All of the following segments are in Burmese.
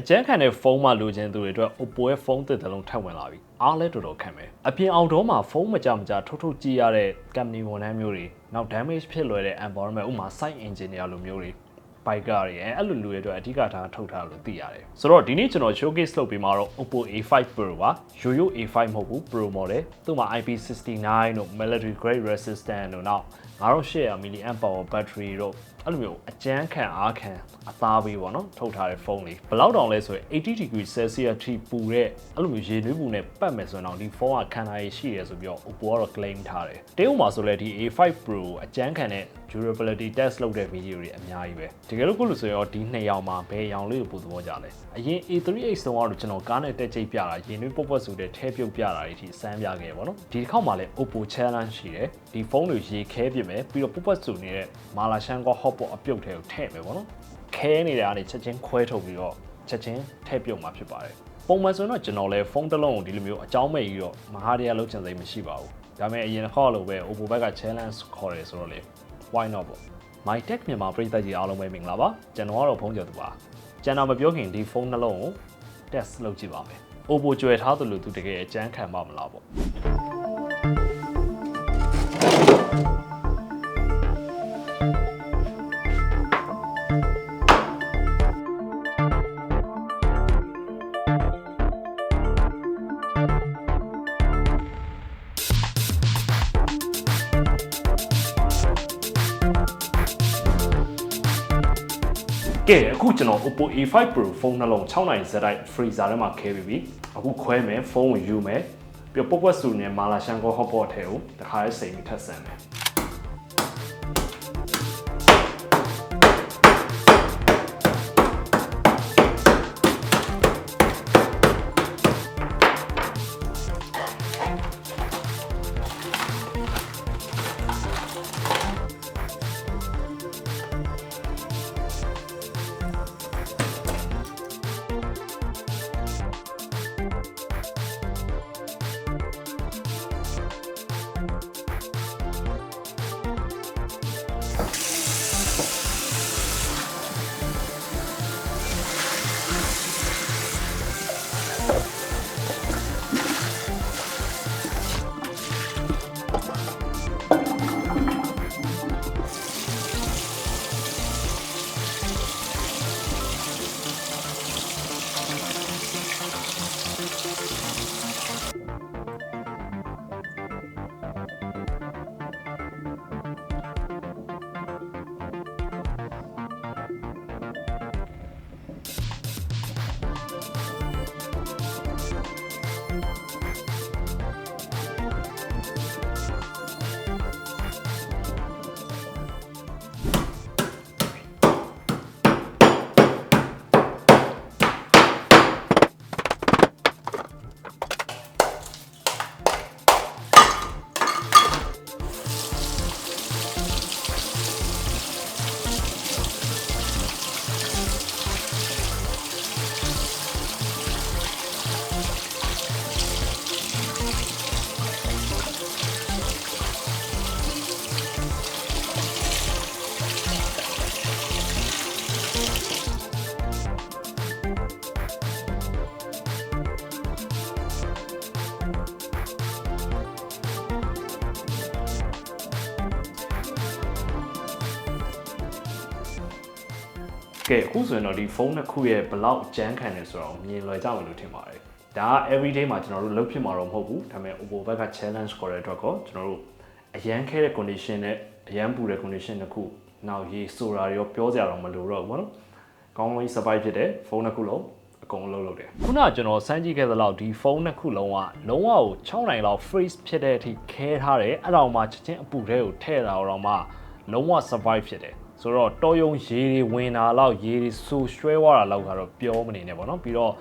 အကျန်းခံတဲ့ဖုန်းမှလိုချင်သူတွေအတွက် Oppo ရဲ့ဖုန်းသစ်တစ်လုံးထပ်ဝင်လာပြီအားလဲတော်တော်ခံမယ်အပြင်အောင်တော့မှာဖုန်းမကြမကြထုတ်ထုတ်ကြည့်ရတဲ့ company ဝန်ထမ်းမျိုးတွေနောက် damage ဖြစ်လွယ်တဲ့ environment ဥပမာ site engineer လိုမျိုးတွေဘိုက်ကတွေအဲအဲ့လိုလူတွေအတွက်အဓိကထားထုတ်ထားလို့သိရတယ်ဆိုတော့ဒီနေ့ကျွန်တော် showcase လုပ်ပေးမှာတော့ Oppo A5 Pro ပါရိုးရိုး A5 မဟုတ်ဘူး Pro model သူ့မှာ IP69 တို့ military grade resistant တို့နောက်9800 mAh power battery တို့ အဲ့လိုမျိုးအကျန်းခံအားခံအသားပေးပေါ့နော်ထုတ်ထားတဲ့ဖုန်းလေးဘယ်လောက်တောင်လဲဆိုရင်80 degree celsius ထိပူတဲ့အဲ့လိုမျိုးရေနွေးပူနဲ့ပတ်မယ်ဆိုရင်တော့ဒီဖုန်းကခံနိုင်ရရှိတယ်ဆိုပြီးတော့ Oppo ကတော့ claim ထားတယ်တရုတ်မှာဆိုလဲဒီ A5 Pro အကျန်းခံတဲ့ durability test လုပ်တဲ့ဗီဒီယိုတွေအများကြီးပဲတကယ်လို့ကိုလို့ဆိုရင်တော့ဒီနှစ်ရောင်မှာဘယ်ရောင်လေးကိုပိုသဘောကြလဲအရင် A3X တုန်းကတော့ကျွန်တော်ကားနဲ့တက်ကြိတ်ပြတာရေနွေးပုတ်ပုတ်ဆိုတဲ့ထဲပြုတ်ပြတာတွေထိစမ်းပြခဲ့ပါတော့ဒီတစ်ခေါက်မှာလဲ Oppo challenge ရှိတယ်ဒီဖုန်းတွေရေခဲပြမယ်ပြီးတော့ပုတ်ပုတ်ဆိုနေတဲ့မာလာရှန်ကော hotpot အပြုတ်ထဲကိုထည့်မယ်ပေါ့နော်ခဲနေတာကနေချက်ချင်းခွဲထုတ်ပြီးတော့ချက်ချင်းထည့်ပြုတ်မှာဖြစ်ပါတယ်ပုံမှန်ဆိုရင်တော့ကျွန်တော်လဲဖုန်းတစ်လုံးကိုဒီလိုမျိုးအကြောင်းမဲ့ပြီးတော့မဟာတရားလုပ်ချင်စိတ်မရှိပါဘူးဒါပေမဲ့အရင်တစ်ခေါက်လိုပဲ Oppo ဘက်က challenge ခေါ်တယ်ဆိုတော့လေ why not ပေါ့ my tech မြန်မာပရိသတ်ကြီးအားလုံးပဲမင်္ဂလာပါကျွန်တော်ကတော့ဖုန်းကျော်သူပါကျွန်တော်မပြောခင်ဒီဖုန်းနှလုံးကို test လုပ်ကြည့်ပါမယ် Oppo ကြွယ်ထားသလိုသူတကယ်အကျန်းခံပါမလားပေါ့ အခုကျွန်တော် Oppo A5 Pro ဖုန်းနှလုံး6နိုင် Z တိုက် freezer ထဲမှာခဲပြီးပြီအခုခွဲမယ်ဖုန်းကိုယူမယ်ပြီးတော့ပုတ်ပွက်စုနဲ့မာလာရှန်ကို hotpot ထဲကိုတခါလေးစိန်ပြီးထပ်ဆန်မယ် ကဲအခုဆိုရင်တော့ဒီဖုန်းတစ်ခုရဲ့ဘလောက်ကြမ်းခံတယ်ဆိုတော့မြင်လွယ်ကြမယ်လို့ထင်ပါတယ်ဒါက everyday မှာကျွန်တော်တို့လုပ်ဖြစ်မှာတော့မဟုတ်ဘူးဒါပေမဲ့ Oppo ဘက်က challenge ခေါ်တဲ့အတွက်ကောကျွန်တော်တို့အရန်ခဲတဲ့ condition နဲ့အရန်ပူတဲ့ condition တစ်ခုနောက်ရေဆိုတာတွေရောပြောစရာတော့မလိုတော့ဘူးပေါ့နော်ကောင်းကောင်းကြီး survive ဖြစ်တဲ့ဖုန်းတစ်ခုလုံးအကုန်လုံးလုပ်တယ်ခုနကကျွန်တော်စမ်းကြည့်ခဲ့သလောက်ဒီဖုန်းတစ်ခုလုံးကလုံးဝကို6နိုင်လောက် freeze ဖြစ်တဲ့အထိခဲထားတယ်အဲ့တော့မှချက်ချင်းအပူထဲကိုထည့်တာတော့မှလုံးဝ survive ဖြစ်တယ် ဆိုတော့တော်ယုံရေတွေဝင်တာလောက်ရေတွေဆူရွှဲသွားတာလောက်ကတော့ပြောမနေနဲ့ပေါ့နော်ပြီးတော့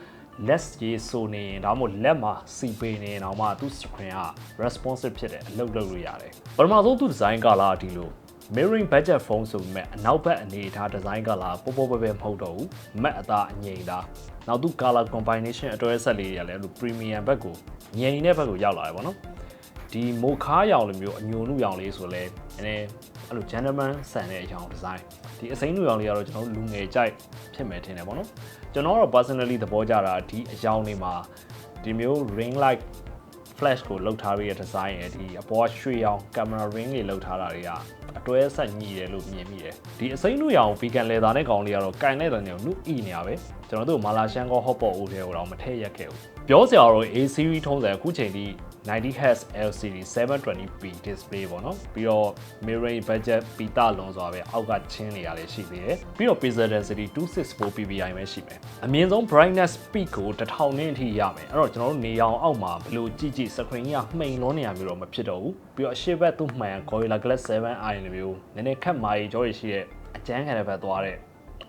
less ရေဆိုနေရင်ဒါမှမဟုတ်လက်မှာစီပေးနေရင်တော့မှသူ့ screen က responsive ဖြစ်တယ်အလုပ်လုပ်လို့ရတယ်ပထမဆုံးသူ design ကလာဒီလို mirroring budget phone ဆိုပေမဲ့အနောက်ဘက်အနေထား design ကလာပို့ပို့ပဲပဲမဟုတ်တော့ဘူး matte အသားအငြိမ်သားနောက်သူ color combination အတွဲဆက်လေးတွေကလည်းအဲ့လို premium ဘက်ကိုငြိမ်တဲ့ဘက်ကိုရောက်လာတယ်ပေါ့နော်ဒီမိုခါရောင်လိုမျိုးအညိုနုရောင်လေးဆိုလဲနည်းနည်း အဲ့လို gentleman ဆန်တဲ့အရောင် design ဒီအစိမ်းလူရောင်လေးကတော့ကျွန်တော်တို့လူငယ်ကြိုက်ဖြစ်မယ်ထင်တယ်ပေါ့နော်ကျွန်တော်ကတော့ personally သဘောကျတာဒီအရောင်လေးမှာဒီမျိုး ring light flash ကိုလောက်ထားပြီးတဲ့ design ရဲ့ဒီအပေါ်ရွှေရောင် camera ring တွေလောက်ထားတာတွေကအတွဲဆက်ညီတယ်လို့မြင်မိတယ်ဒီအစိမ်းလူရောင် vegan leather နဲ့ကောင်လေးကတော့ကင်တဲ့တဲ့နေကိုနုဤနေရပဲကျွန်တော်တို့မာလာရှန်ကော hot pot အိုးတွေကိုတော့မထည့်ရက်ခဲ့ဘူးပြောစရာတော့ A series ထုံးစံအခုချိန်ထိ 90 Hz LCD 720p display ပေါ့နော်ပြီးတော့ mirroring budget ပီတာလွန်စွာပဲအောက်ကချင်းနေရလေရှိသေးတယ်ပြီးတော့ pixel density 264 ppi ပဲရှိမယ်အမြင့်ဆုံး brightness peak ကို1000နင်းအထိရမယ်အဲ့တော့ကျွန်တော်တို့နေအောင်အောက်မှာဘယ်လိုကြည့်ကြည့် screen ကမှိန်လုံးနေရမျိုးတော့မဖြစ်တော့ဘူးပြီးတော့အရှိဘက်သူ့မှန် Gorilla Glass 7i လိုမျိုးနည်းနည်းခက်မာကြီးကြောရရှိတဲ့အကျန်းခံတဲ့ဘက်သွားတဲ့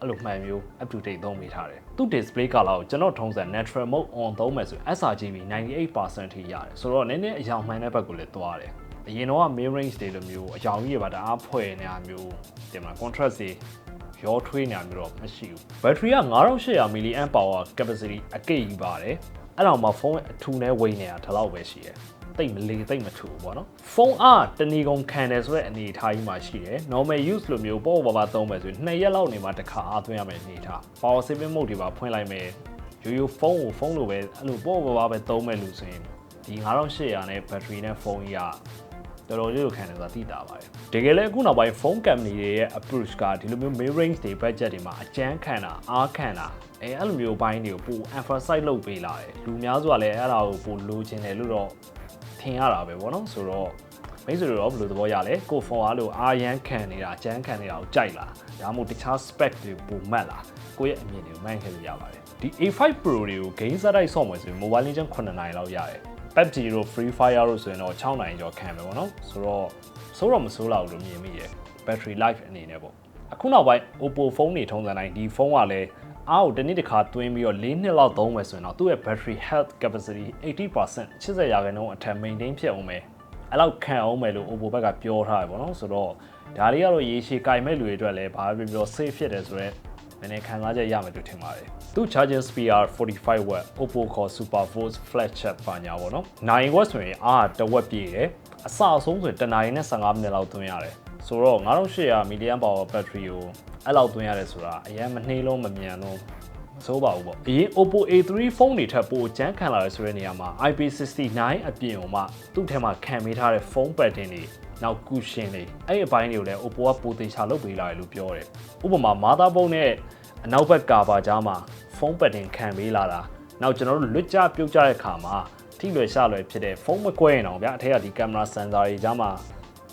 အဲ့လိုမှန်မျိုး up to date သုံးမိထားတယ်သူ့ display color ကိုကျွန်တော်ထုံးစံ natural mode on သုံးမယ်ဆိုရင် sRGB 98%ထိရတယ်ဆိုတော့နည်းနည်းအယောင်မှန်တဲ့ဘက်ကိုလည်းသွားတယ်အရင်တော့ mid range တွေလိုမျိုးအယောင်ကြီးတွေပါတအားဖွဲ့နေတာမျိုးတင်မလား contrast တွေရောထွေးနေတာမျိုးတော့မရှိဘူး battery က9800 mAh capacity အကိတ်ကြီးပါတယ်အဲ့တော့မှဖုန်းအထူနဲ့ဝိနေတာဒီလောက်ပဲရှိတယ် တိတ်မလေးတိတ်မထူဘူးပေါ့နော်ဖုန်းအားတဏီကုံခံတယ်ဆိုတဲ့အနေအထားကြီးမှရှိတယ် normal use လိုမျိုးပေါ့ပေါ့ပါပါသုံးမယ်ဆိုရင်2ရက်လောက်နေမှတစ်ခါအားသွင်းရမယ်အနေအထား power saving mode တွေပါဖွင့်လိုက်မယ်ရိုးရိုးဖုန်းကိုဖုန်းလိုပဲအဲ့လိုပေါ့ပေါ့ပါပဲသုံးမယ်လို့ဆိုရင်ဒီ9800နဲ့ battery နဲ့ဖုန်းကြီးကတော်တော်လေးကိုခံတယ်ဆိုတာသိတာပါတယ်တကယ်လည်းအခုနောက်ပိုင်းဖုန်း company တွေရဲ့ approach ကဒီလိုမျိုး mid range တွေ budget တွေမှာအကျန်းခံတာအားခံတာအဲအဲ့လိုမျိုးဘိုင်းတွေကိုပို emphasize လုပ်ပေးလာတယ်လူများစုကလည်းအဲ့ဒါကိုပိုလိုချင်တယ်လို့တော့ ထင်ရတာပဲဗောနော်ဆိုတော့မိတ်ဆွေတို့တော့ဘယ်လိုသဘောရလဲကိုဖုန်းအားလို့အာရန်ခံနေတာအကျန်းခံနေတာကိုကြိုက်လားဒါမှမဟုတ်တခြား spec တွေပိုမှတ်လားကိုယ့်ရဲ့အမြင်တွေကိုမှန်ခဲ့လို့ရပါတယ်ဒီ A5 Pro တွေကို game စတိုက်ဆော့မယ်ဆိုရင် Mobile Legends 9နိုင်လောက်ရတယ် PUBG တို့ Free Fire တို့ဆိုရင်တော့6နိုင်ကျော်ခံမယ်ပေါ့နော်ဆိုတော့ဆိုတော့မဆိုးလောက်လို့မြင်မိရယ် battery life အနေနဲ့ပေါ့အခုနောက်ပိုင်း Oppo ဖုန်းတွေထုံးစံတိုင်းဒီဖုန်းကလည်း အားကိုတစ်နေ့တစ်ခါသွင်းပြီးတော့၄နှစ်လောက်သုံးမယ်ဆိုရင်တော့သူ့ရဲ့ battery health capacity 80% 80ရာခိုင်နှုန်းအထက် maintain ဖြစ်အောင်မယ်အဲ့လောက်ခံအောင်မယ်လို့ Oppo ဘက်ကပြောထားတယ်ပေါ့နော်ဆိုတော့ဒါလေးကတော့ရေရှည်ကင်မဲ့လူတွေအတွက်လည်းဘာပဲပြော safe ဖြစ်တယ်ဆိုတော့နည်းနည်းခံစားချက်ရမယ်လို့ထင်ပါတယ်။သူ charging speed 45 watt Oppo ခေါ် Super Force flagship ပါညာပေါ့နော်။9 watt ဆိုရင်အားတဝက်ပြည့်တယ်။အစအဆုံးဆိုရင်တနာရီနဲ့15မိနစ်လောက်သွင်းရတယ်။ဆိုတော့9800 mAh battery ကို အဲ့လောက်သွင်းရတယ်ဆိုတာအရင်မနှေးလုံးမမြန်လုံးဆိုးပါဘူးပေါ့အရင် Oppo A3 ဖုန်းတွေထက်ပိုကျန်းခံလာရဆိုတဲ့နေရာမှာ IP69 အပြင်ကိုမှသူ့ထဲမှာခံပေးထားတဲ့ဖုန်းပတ်တင်တွေနောက်ကူရှင်တွေအဲ့ဒီအပိုင်းတွေကိုလည်း Oppo ကပိုသေးချာလုပ်ပေးလာတယ်လို့ပြောတယ်ဥပမာ motherboard နဲ့အနောက်ဘက်ကာဘာကြားမှာဖုန်းပတ်တင်ခံပေးလာတာနောက်ကျွန်တော်တို့လွတ်ကြပြုတ်ကြတဲ့ခါမှာထိလွယ်ရှလွယ်ဖြစ်တဲ့ဖုန်းမကွဲရင်တော့ဗျာအထက်ကဒီကင်မရာစင်ဆာတွေကြားမှာ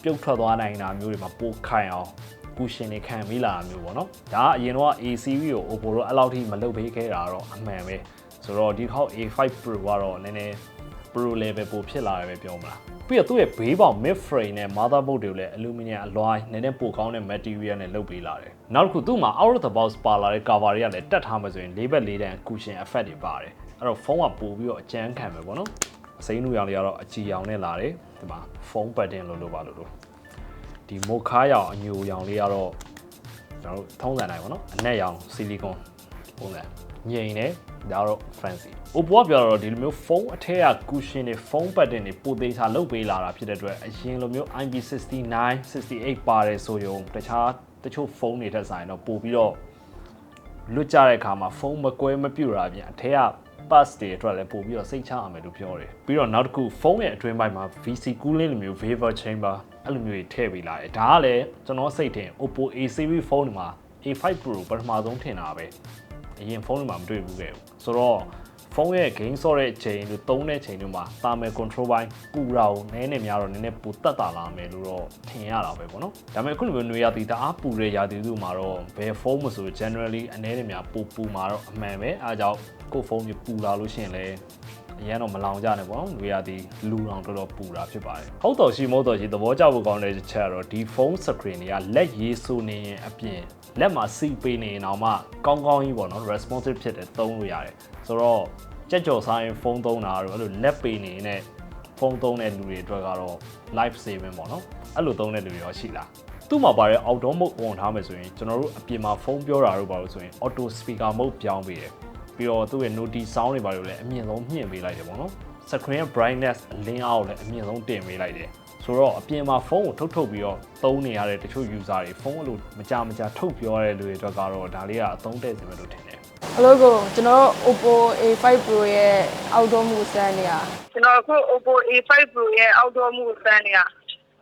ပြုတ်ထွက်သွားနိုင်တာမျိုးတွေမှာပိုခိုင်အောင် ကူရှင်တွေခံပြီးလာတာမျိုးပေါ့နော်ဒါကအရင်တော့ A series ကို Oppo တော့အဲ့လောက်ထိမလုပ်ပေးခဲ့တာတော့အမှန်ပဲဆိုတော့ဒီခေါက် A5 Pro ကတော့နည်းနည်း Pro level ပိုဖြစ်လာတယ်ပဲပြောမလားပြီးတော့သူ့ရဲ့ဘေးပေါင် mid frame နဲ့ motherboard တွေကိုလည်း aluminum alloy နည်းနည်းပိုကောင်းတဲ့ material နဲ့လုပ်ပေးလာတယ်နောက်တစ်ခုသူ့မှာ out of the box ပါလာတဲ့ cover တွေကလည်းတက်ထားမှဆိုရင်၄ဘက်၄တန်း cushion effect တွေပါတယ်အဲ့တော့ဖုန်းကပို့ပြီးတော့အကျန်းခံမယ်ပေါ့နော်အစိမ်းနူရောင်တွေကတော့အကြည်ရောင်နဲ့လာတယ်ဒီမှာဖုန်း button လို့လို့ပါလို့လို့ ဒီမိုခါရောင်အညိုရောင်လေးကတော့ကျွန်တော်တို့ထုံးစံတိုင်းပေါ့နော်အနက်ရောင်ဆီလီကွန်ပုံစံငြိမ်တယ်ဒါတော့ fancy Oppo ကပြောတော့ဒီလိုမျိုးဖုန်းအထက်က cushion တွေဖုန်း button တွေပိုသေးချာလုပ်ပေးလာတာဖြစ်တဲ့အတွက်အရင်လိုမျိုး IP69 68ပါတယ်ဆိုရုံတခြားတချို့ဖုန်းတွေထက်ဆိုင်တော့ပိုပြီးတော့လွတ်ကြတဲ့အခါမှာဖုန်းမကွဲမပြူတာပြင်အထက်က pass တွေအတွက်လည်းပို့ပြီးတော့စိတ်ချရမယ်လို့ပြောတယ်ပြီးတော့နောက်တစ်ခုဖုန်းရဲ့အတွင်းပိုင်းမှာ VC cooling လိုမျိုး vapor chamber အဲ့လိုမျိုးတွေထည့်ပေးလာတယ်ဒါကလည်းကျွန်တော်စိတ်ထင် Oppo A series ဖုန်းတွေမှာ A5 Pro ပထမဆုံးထင်တာပဲအရင်ဖုန်းတွေမှာမတွေ့ဘူးခဲ့ဘူးဆိုတော့ဖုန်းရဲ့ game ဆော့တဲ့ချိန်တို့သုံးတဲ့ချိန်တို့မှာ thermal control ဘိုင်းပူတာကိုနည်းနည်းများတော့နည်းနည်းပူတက်တာလာမယ်လို့တော့ထင်ရတာပဲပေါ့နော်ဒါပေမဲ့အခုလိုမျိုးနေရာတီတအားပူတဲ့ရာသီဥတုမှာတော့ဘယ်ဖုန်းမဆို generally အနည်းနဲ့များပူပူမှာတော့အမှန်ပဲအားကြောင့် ကိုယ်ဖုန်းကြီးပူလာလို့ရှိရင်လည်းအရန်တော့မလောင်ကြနဲ့ပေါ့နော်။နေရာဒီလူတော်တော်တော်ပူတာဖြစ်ပါတယ်။ဟုတ်တော်ရှိမဟုတ်တော်ရှိသဘောကျဖို့ကောင်းတဲ့ချက်ကတော့ဒီဖုန်း screen တွေကလက်ရေးဆိုနေရင်အပြင်လက်မှာစီပေးနေရင်တော့မှကောင်းကောင်းကြီးပေါ့နော် responsive ဖြစ်တယ်သုံးလို့ရတယ်။ဆိုတော့ကြက်ကြော်စားရင်ဖုန်းသုံးတာတော့အဲ့လိုလက်ပေးနေနဲ့ဖုန်းသုံးတဲ့လူတွေအတွက်ကတော့ life saving ပေါ့နော်။အဲ့လိုသုံးတဲ့လူတွေရောရှိလား။သူ့မှာပါတဲ့ outdoor mode on ထားမယ်ဆိုရင်ကျွန်တော်တို့အပြင်မှာဖုန်းပြောတာတို့ပါလို့ဆိုရင် auto speaker mode ပြောင်းပေးတယ် ပြီးတော့သူ့ရဲ့ notice sound တွေပါလို့လည်းအမြင့်ဆုံးမြင့်ပေးလိုက်တယ်ပေါ့နော် screen ရဲ့ brightness အလင်းအားကိုလည်းအမြင့်ဆုံးတင်ပေးလိုက်တယ်ဆိုတော့အပြင်မှာဖုန်းကိုထုတ်ထုတ်ပြီးတော့သုံးနေရတဲ့တချို့ user တွေဖုန်းအဲ့လိုမကြမကြထုတ်ပြောရတဲ့လူတွေအတွက်ကတော့ဒါလေးကအသုံးတဲ့စင်ပဲလို့ထင်တယ် Hello ကိုကျွန်တော်တို့ Oppo A5 Pro ရဲ့ outdoor mode စမ်းနေတာကျွန်တော်အခု Oppo A5 Pro ရဲ့ outdoor mode စမ်းနေတာ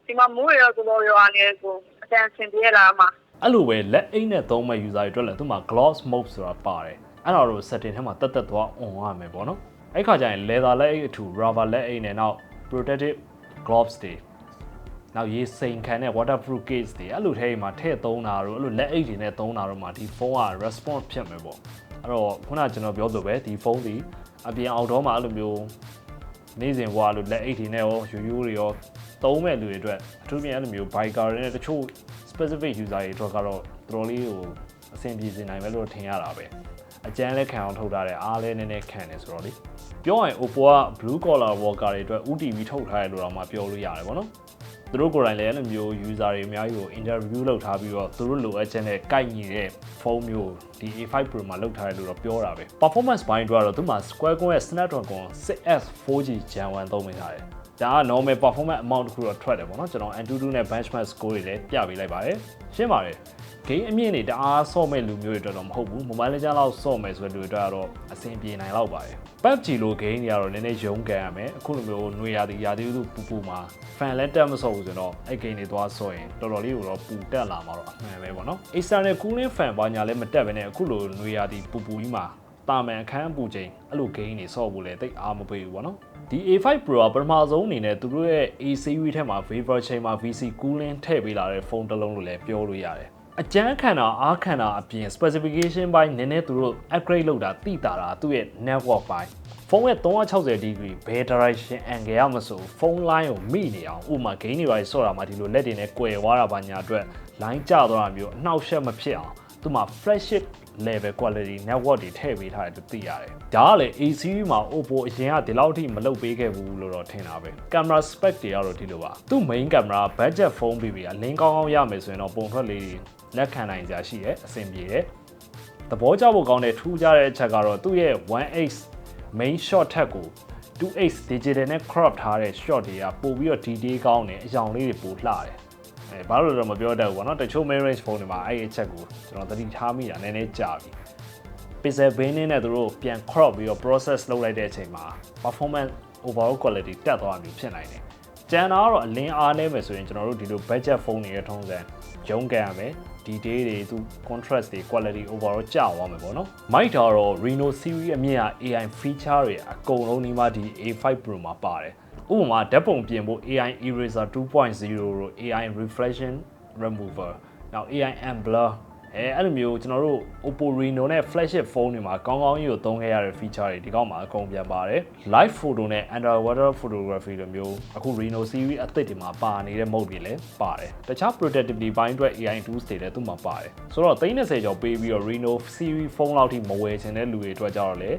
ဒီမှာမိုးရဆိုတော့ရွာနေကိုအတန်ဆင်ပြေလာမှာအဲ့လိုပဲလက်အိတ်နဲ့သုံးမဲ့ user တွေအတွက်လည်းသူ့မှာ gloss mode ဆိုတာပါတယ် အဲ့ဒါတော့ setting ထဲမှာတက်တက်သွား on ရမယ်ပေါ့နော်အဲ့ခါကျရင် leather လက်အိတ်အထူ rubber လက်အိတ်နဲ့နောက် protective gloves တွေနောက်ရေးစိန်ခံတဲ့ waterproof case တွေအဲ့လိုထဲမှာထည့်သုံးတာတို့အဲ့လိုလက်အိတ်တွေနဲ့သုံးတာတို့မှာဒီဖုန်းက response ဖြစ်မယ်ပေါ့အဲ့တော့ခုနကကျွန်တော်ပြောသလိုပဲဒီဖုန်းဒီအပြင်အောက်တော့မှာအဲ့လိုမျိုးနေ့စဉ်ဘွားလို့လက်အိတ်တွေနဲ့ရောယူယူတွေရောသုံးမဲ့လူတွေအတွက်အထူးဖြင့်အဲ့လိုမျိုး biker တွေနဲ့တချို့ specific user တွေအတွက်ကတော့တော်တော်လေးကိုအဆင်ပြေစေနိုင်မယ်လို့ထင်ရတာပဲ အကျန်းလဲခံအောင်ထုတ်ထားတယ်အားလဲနည်းနည်းခံတယ်ဆိုတော့လေပြောရင် Oppo က blue collar worker တွေအတွက် UTV ထုတ်ထားတယ်လို့တော့မှပြောလို့ရတယ်ဗောနော်သူတို့ကိုယ်တိုင်လည်းအဲ့လိုမျိုး user တွေအများကြီးကို interview လုပ်ထားပြီးတော့သူတို့လိုအပ်ချက်နဲ့ကိုက်ညီတဲ့ဖုန်းမျိုးဒီ A5 Pro မှာလုပ်ထားတယ်လို့တော့ပြောတာပဲ performance ဘိုင်းအတွက်တော့သူမှာ Square ရဲ့ Snapdragon 6S 4G Gen 1သုံးမိထားတယ် ဒါက normal performance amount တစ်ခုတော့ထွက်တယ်ပေါ့နော်ကျွန်တော် Antutu နဲ့ benchmark score တွေလည်းပြပေးလိုက်ပါတယ်ရှင်းပါတယ် game အမြင့်တွေတအားဆော့မဲ့လူမျိုးတွေအတွက်တော့မဟုတ်ဘူး mobile legend လောက်ဆော့မယ်ဆိုတဲ့လူတွေအတွက်ကတော့အဆင်ပြေနိုင်လောက်ပါတယ် PUBG လို game တွေကတော့နည်းနည်းရုန်းကန်ရမယ်အခုလိုမျိုးຫນွေရာသီရာသီဥတုပူပူမှာ fan လည်းတက်မဆော့ဘူးဆိုတော့အဲ့ game တွေသွားဆော့ရင်တော်တော်လေးကိုတော့ပူတက်လာမှာတော့အမှန်ပဲပေါ့နော် external cooling fan ဘာညာလည်းမတက်ဘဲနဲ့အခုလိုຫນွေရာသီပူပူကြီးမှာတာမန်အခန်းအပူချိန်အဲ့လို game တွေဆော့ဖို့လည်းတိတ်အားမပေးဘူးပေါ့နော် ဒီ A5 Pro ကပထမဆုံးအနေနဲ့သူတို့ရဲ့ A series ထဲမှာ vapor chamber VC cooling ထည့်ပေးလာတဲ့ဖုန်းတစ်လုံးလို့လည်းပြောလို့ရတယ်အကျန်းခံတာအားခံတာအပြင် specification ဘိုင်းနည်းနည်းသူတို့ upgrade လုပ်တာတိတာတာသူ့ရဲ့ network ဘိုင်းဖုန်းရဲ့360 degree ဘယ် direction angle ရမဆိုဖုန်း line ကိုမိနေအောင်ဥပမာ gain တွေပါဆော့တာမှာဒီလိုလက်တွေနဲ့ကွယ်သွားတာပါညာအတွက် line ကျသွားတာမျိုးအနှောက်အယှက်မဖြစ်အောင်သူမှာ flagship level quality network တွေထည့်ပေးထားတယ်လို့သိရတယ်။ဒါကလည်း AC မှာ Oppo အရင်ကဒီလောက်ထိမလုပ်ပေးခဲ့ဘူးလို့တော့ထင်တာပဲ။ camera spec တွေကတော့ဒီလိုပါ။သူ့ main camera budget phone ပြီးပြီအလင်းကောင်းကောင်းရမယ်ဆိုရင်တော့ပုံထွက်လေးလက်ခံနိုင်ကြရှိတယ်အဆင်ပြေတယ်။သဘောကျဖို့ကောင်းတဲ့ထူးခြားတဲ့အချက်ကတော့သူ့ရဲ့ 1x main shot ထက်ကို 2x digital နဲ့ crop ထားတဲ့ shot တွေကပို့ပြီးတော့ detail ကောင်းတယ်အယောင်လေးတွေပိုလှတယ်။ အဲဘာလို့လဲတော့မပြောတတ်ဘူးပေါ့နော်တချို့ main range phone တွေမှာအဲ့ဒီအချက်ကိုကျွန်တော်သတိထားမိတာနည်းနည်းကြာပြီ pixel bin နဲ့သူတို့ပြန် crop ပြီးတော့ process လုပ်လိုက်တဲ့အချိန်မှာ performance overall quality တက်သွားပြီဖြစ်နိုင်တယ်။ကျန်တာကတော့အလင်းအားနည်းမယ်ဆိုရင်ကျွန်တော်တို့ဒီလို budget phone တွေရဲ့ထုံးစံရုံးကန်ရမယ် detail တွေသူ contrast တွေ quality overall ကျသွားမယ်ပေါ့နော်။ mic တော့ Reno series အမြင့်က AI feature တွေအကုန်လုံးဒီမှာဒီ A5 Pro မှာပါတယ်။ ဥပမာဓာတ်ပုံပြင်ဖို့ AI eraser 2.0တို့ AI reflection remover နောက် AI and blur အဲအဲ့လိုမျိုးကျွန်တော်တို့ Oppo Reno နဲ့ flagship phone တွေမှာကောင်းကောင်းကြီးကိုသုံးခဲ့ရတဲ့ feature တွေဒီကောက်မှာအကုန်ပြန်ပါတယ် live photo နဲ့ underwater photography လိုမျိုးအခု Reno series အသစ်တွေမှာပါနေတဲ့ mode တွေလည်းပါတယ်တခြား productivity ဘိုင်းအတွက် AI tools တွေလည်းသူ့မှာပါတယ်ဆိုတော့30ကျော်ပေးပြီးတော့ Reno series phone လောက်ထိမဝယ်ချင်တဲ့လူတွေအတွက်ကြတော့လေ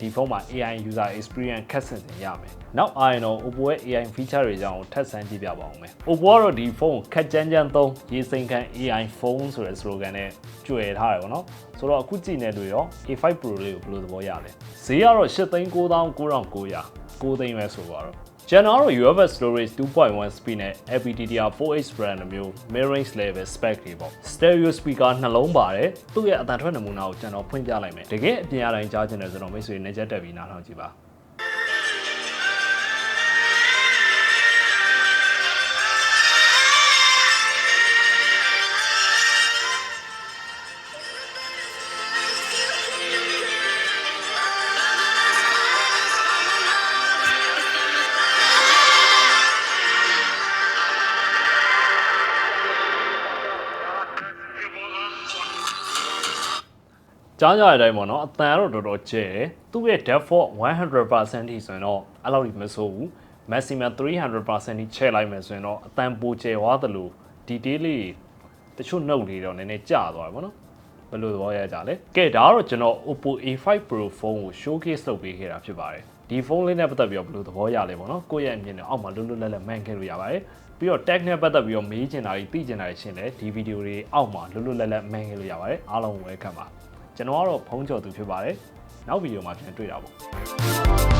ဒီဖုန်းမှာ AI user experience ခက်ဆင်ဆင်ရမယ်။နောက်အားရင်တော့ Oppo ရဲ့ AI feature တွေကြောင့်ထပ်ဆန်းကြည့်ပြပါအောင်မယ်။ Oppo ကတော့ဒီဖုန်းခက်ကြမ်းကြမ်းသုံးရေးစိမ်ခံ AI ဖုန်းဆိုတဲ့ slogan နဲ့ကြွယ်ထားတယ်ပေါ့နော်။ဆိုတော့အခုကြည့်နေတွေ့ရော A5 Pro လေးကိုဘယ်လိုသဘောရလဲ။ဈေးကတော့8,99,900 9သိန်းပဲဆိုတော့ ကျွန်တော်တို့ UFS storage 2.1 speed နဲ့ LPDDR4H brand မျိုး mid range level spec တွေပေါ့ stereo speaker နှလုံးပါတယ်သူ့ရဲ့အသံထွက်နမူနာကိုကျွန်တော်ဖွင့်ပြလိုက်မယ်တကယ်အပြင်အတိုင်းကြားချင်တယ်ဆိုတော့မိတ်ဆွေနေချက်တက်ပြီးနားထောင်ကြည့်ပါ ကြားကြတဲ့အတိုင်းပေါ့နော်အတန်ကတော့တော်တော်ကျဲတယ်သူ့ရဲ့ default 100%ထိဆိုရင်တော့အဲ့လောက်ကြီးမဆိုးဘူး maximum 300%ထိချဲ့လိုက်မယ်ဆိုရင်တော့အတန်ပိုကျဲသွားသလို detail လေးတချို့ note လေးတော့နည်းနည်းကျသွားတယ်ပေါ့နော်ဘယ်လိုသဘောရကြလဲကဲဒါကတော့ကျွန်တော် Oppo A5 Pro ဖုန်းကို showcase လုပ်ပေးခဲ့တာဖြစ်ပါတယ်ဒီဖုန်းလေးနဲ့ပတ်သက်ပြီးတော့ဘယ်လိုသဘောရလဲပေါ့နော်ကိုယ့်ရဲ့အမြင်နဲ့အောက်မှာလွတ်လွတ်လပ်လပ်မှန်ခဲ့လို့ရပါတယ်ပြီးတော့ tag နဲ့ပတ်သက်ပြီးတော့မေးချင်တာတွေသိချင်တာတွေရှင်းလဲဒီဗီဒီယိုတွေအောက်မှာလွတ်လွတ်လပ်လပ်မှန်ခဲ့လို့ရပါတယ်အားလုံး welcome ပါ ကျွန်တော်ကတော့ဖုန်းကျော်သူဖြစ်ပါတယ်နောက်ဗီဒီယိုမှာပြန်တွေ့တာပေါ့